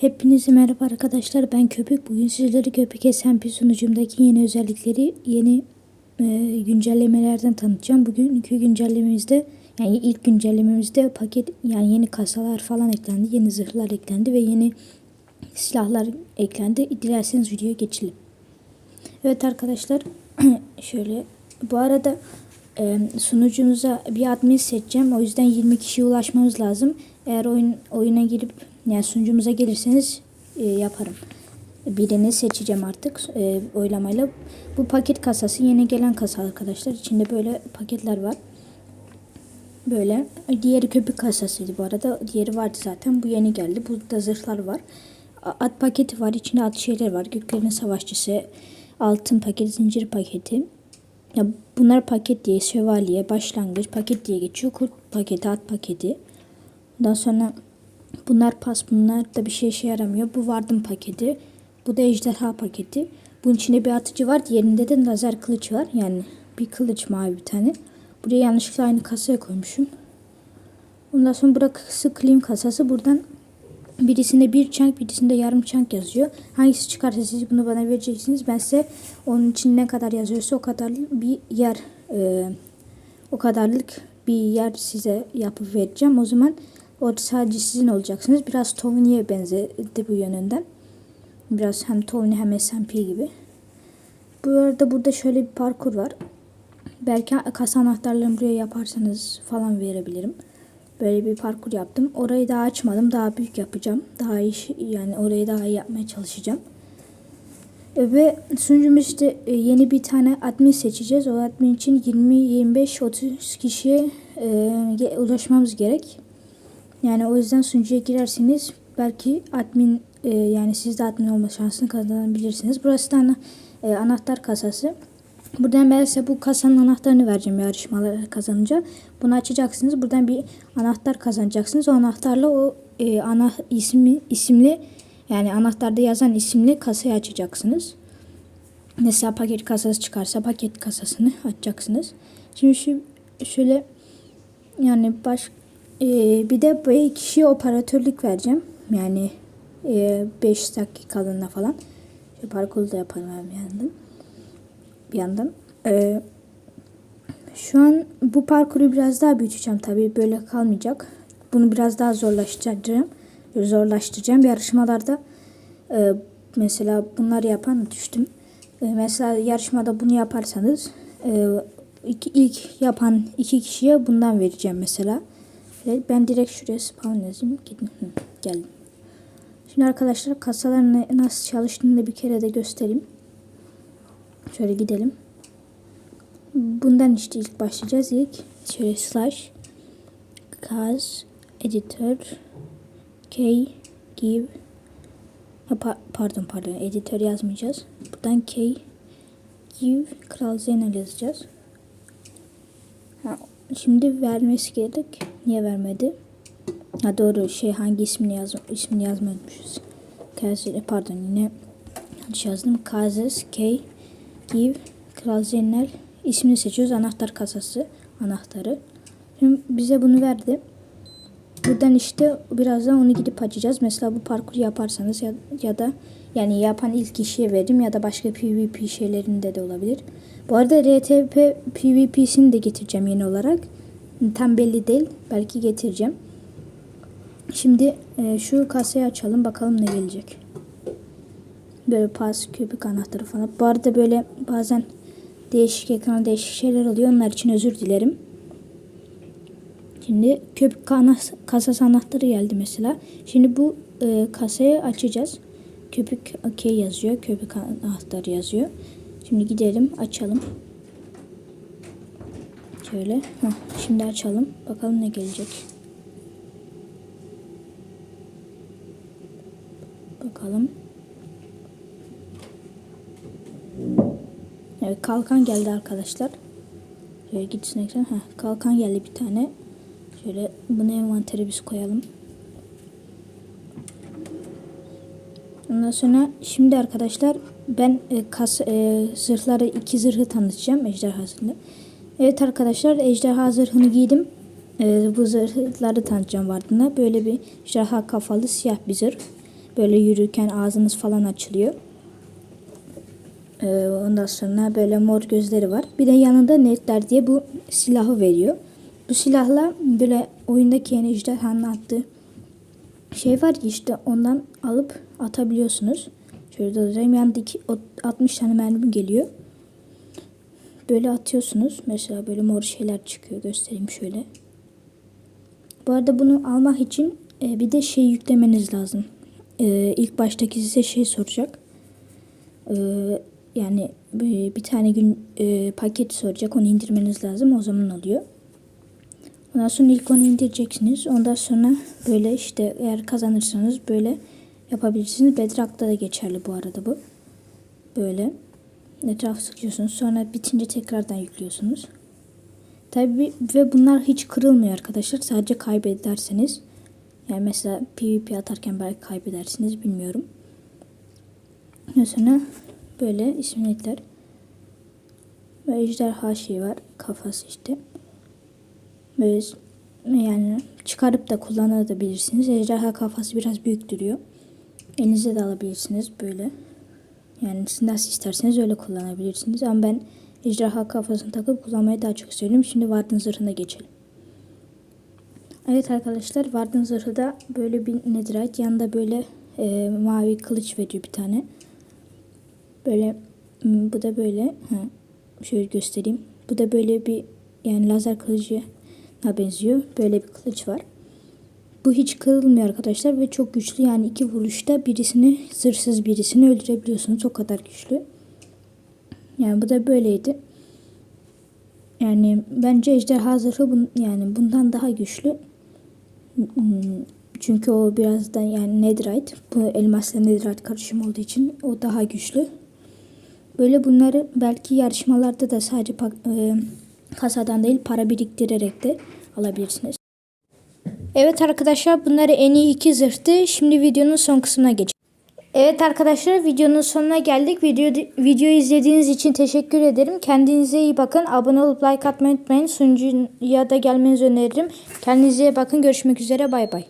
Hepinize merhaba arkadaşlar. Ben Köpük. Bugün sizlere Köpük SMP sunucumdaki yeni özellikleri, yeni e, güncellemelerden tanıtacağım. Bugün iki güncellememizde, yani ilk güncellememizde paket, yani yeni kasalar falan eklendi, yeni zırhlar eklendi ve yeni silahlar eklendi. Dilerseniz videoya geçelim. Evet arkadaşlar, şöyle bu arada e, sunucumuza bir admin seçeceğim. O yüzden 20 kişiye ulaşmamız lazım. Eğer oyun oyuna girip yani sunucumuza gelirseniz e, yaparım. Birini seçeceğim artık e, oylamayla. Bu paket kasası yeni gelen kasa arkadaşlar. İçinde böyle paketler var. Böyle. Diğeri köpük kasasıydı bu arada. Diğeri vardı zaten. Bu yeni geldi. Burada zırhlar var. At paketi var. İçinde at şeyler var. Göklerin savaşçısı. Altın paket, zincir paketi. Ya bunlar paket diye, şövalye, başlangıç paket diye geçiyor. Kurt paketi, at paketi. Ondan sonra bunlar pas, bunlar da bir şey işe yaramıyor. Bu vardım paketi. Bu da ejderha paketi. Bunun içinde bir atıcı var. Diğerinde de lazer kılıç var. Yani bir kılıç mavi bir tane. Buraya yanlışlıkla aynı kasaya koymuşum. Ondan sonra burası clean kasası. Buradan birisinde bir çank birisinde yarım çank yazıyor. Hangisi çıkarsa siz bunu bana vereceksiniz. Ben size onun için ne kadar yazıyorsa o kadar bir yer e, o kadarlık bir yer size yapıp vereceğim. O zaman o sadece sizin olacaksınız. Biraz Tony'ye benzedi bu yönünden. Biraz hem Tony hem SMP gibi. Bu arada burada şöyle bir parkur var. Belki kasa anahtarlarını buraya yaparsanız falan verebilirim. Böyle bir parkur yaptım. Orayı daha açmadım. Daha büyük yapacağım. Daha iyi yani orayı daha iyi yapmaya çalışacağım. E, ve sunucumuz işte e, yeni bir tane admin seçeceğiz. O admin için 20, 25, 30 kişiye e, ulaşmamız gerek. Yani o yüzden sunucuya girerseniz belki admin e, yani siz de admin olma şansını kazanabilirsiniz. Burası da ana, e, anahtar kasası. Buradan ben size bu kasanın anahtarını vereceğim yarışmaları kazanınca. Bunu açacaksınız. Buradan bir anahtar kazanacaksınız. O anahtarla o e, ana ismi isimli yani anahtarda yazan isimli kasayı açacaksınız. Mesela paket kasası çıkarsa paket kasasını açacaksınız. Şimdi şu şöyle yani baş e, bir de bu kişiye operatörlük vereceğim. Yani 5 e, dakikalığına falan. Şu parkuru da yaparım bir yandan. Bir yandan. E, şu an bu parkuru biraz daha büyüteceğim tabii böyle kalmayacak. Bunu biraz daha zorlaştıracağım. Zorlaştıracağım. Yarışmalarda e, mesela bunları yapan düştüm. E, mesela yarışmada bunu yaparsanız e, iki, ilk yapan iki kişiye bundan vereceğim mesela. Evet, ben direkt şuraya spawn yazayım. Gidin. Geldim. Şimdi arkadaşlar kasaların nasıl çalıştığını bir kere de göstereyim. Şöyle gidelim. Bundan işte ilk başlayacağız. İlk şöyle slash kaz editor k give ha, pardon pardon editör yazmayacağız. Buradan k give kral zeynel yazacağız. Ha, şimdi vermesi gerek. Niye vermedi? Ha doğru şey hangi ismini yaz ismini yazmamışız. Kazı pardon yine yanlış yazdım. Kazes K give Kral Zeynel ismini seçiyoruz. Anahtar kasası anahtarı. Şimdi bize bunu verdi. Buradan işte birazdan onu gidip açacağız. Mesela bu parkur yaparsanız ya, ya da yani yapan ilk kişiye veririm ya da başka PvP şeylerinde de olabilir. Bu arada RTP PvP'sini de getireceğim yeni olarak. Tam belli değil. Belki getireceğim. Şimdi e, şu kasayı açalım bakalım ne gelecek. Böyle pas, köpük anahtarı falan. Bu arada böyle bazen değişik ekran değişik şeyler oluyor. Onlar için özür dilerim. Şimdi köpük kasası anahtarı geldi mesela. Şimdi bu e, kasayı açacağız. Köpük OK yazıyor. Köpük anahtarı yazıyor. Şimdi gidelim açalım. Şöyle. Heh, şimdi açalım. Bakalım ne gelecek. Bakalım. Evet kalkan geldi arkadaşlar. Şöyle gitsin ekran. Heh, kalkan geldi bir tane. Şöyle bunu envantere biz koyalım. Ondan sonra şimdi arkadaşlar ben e, kas, e, zırhları iki zırhı tanıtacağım ejderhasında. Evet arkadaşlar ejderha zırhını giydim. E, bu zırhları tanıtacağım vardığında. Böyle bir ejderha kafalı siyah bir zırh. Böyle yürürken ağzınız falan açılıyor. Ee, ondan sonra böyle mor gözleri var. Bir de yanında netler diye bu silahı veriyor. Bu silahla böyle oyundaki yeni ejderhanın attığı şey var ki işte ondan alıp atabiliyorsunuz. Şöyle durayım. Yanındaki o 60 tane mermi geliyor. Böyle atıyorsunuz. Mesela böyle mor şeyler çıkıyor. Göstereyim şöyle. Bu arada bunu almak için e, bir de şey yüklemeniz lazım. E, ilk baştaki size şey soracak. E, yani bir, tane gün e, paket soracak. Onu indirmeniz lazım. O zaman oluyor. Ondan sonra ilk onu indireceksiniz. Ondan sonra böyle işte eğer kazanırsanız böyle yapabilirsiniz. Bedrock'ta da geçerli bu arada bu. Böyle etrafı sıkıyorsunuz. Sonra bitince tekrardan yüklüyorsunuz. Tabi ve bunlar hiç kırılmıyor arkadaşlar. Sadece kaybederseniz. Yani mesela PvP atarken belki kaybedersiniz bilmiyorum. Sonra böyle isimlikler. Ve ejderha şey var. Kafası işte. Böyle yani çıkarıp da kullanabilirsiniz. Ejderha kafası biraz büyük duruyor. Elinize de alabilirsiniz böyle. Yani siz nasıl isterseniz öyle kullanabilirsiniz. Ama ben ejderha kafasını takıp kullanmayı daha çok seviyorum. Şimdi Warden zırhına geçelim. Evet arkadaşlar Warden zırhı da böyle bir netherite. Yanında böyle e, mavi kılıç veriyor bir tane. Böyle bu da böyle. Ha, şöyle göstereyim. Bu da böyle bir yani lazer kılıcı benziyor. Böyle bir kılıç var. Bu hiç kırılmıyor arkadaşlar ve çok güçlü. Yani iki vuruşta birisini zırhsız birisini öldürebiliyorsunuz. O kadar güçlü. Yani bu da böyleydi. Yani bence ejderha zırhı bun, yani bundan daha güçlü. Çünkü o biraz da yani netherite. Bu elmasla netherite karışım olduğu için o daha güçlü. Böyle bunları belki yarışmalarda da sadece e, kasadan değil para biriktirerek de alabilirsiniz. Evet arkadaşlar bunları en iyi iki zırhtı. Şimdi videonun son kısmına geçelim. Evet arkadaşlar videonun sonuna geldik. Video, videoyu izlediğiniz için teşekkür ederim. Kendinize iyi bakın. Abone olup like atmayı unutmayın. Sunucuya da gelmenizi öneririm. Kendinize iyi bakın. Görüşmek üzere. Bay bay.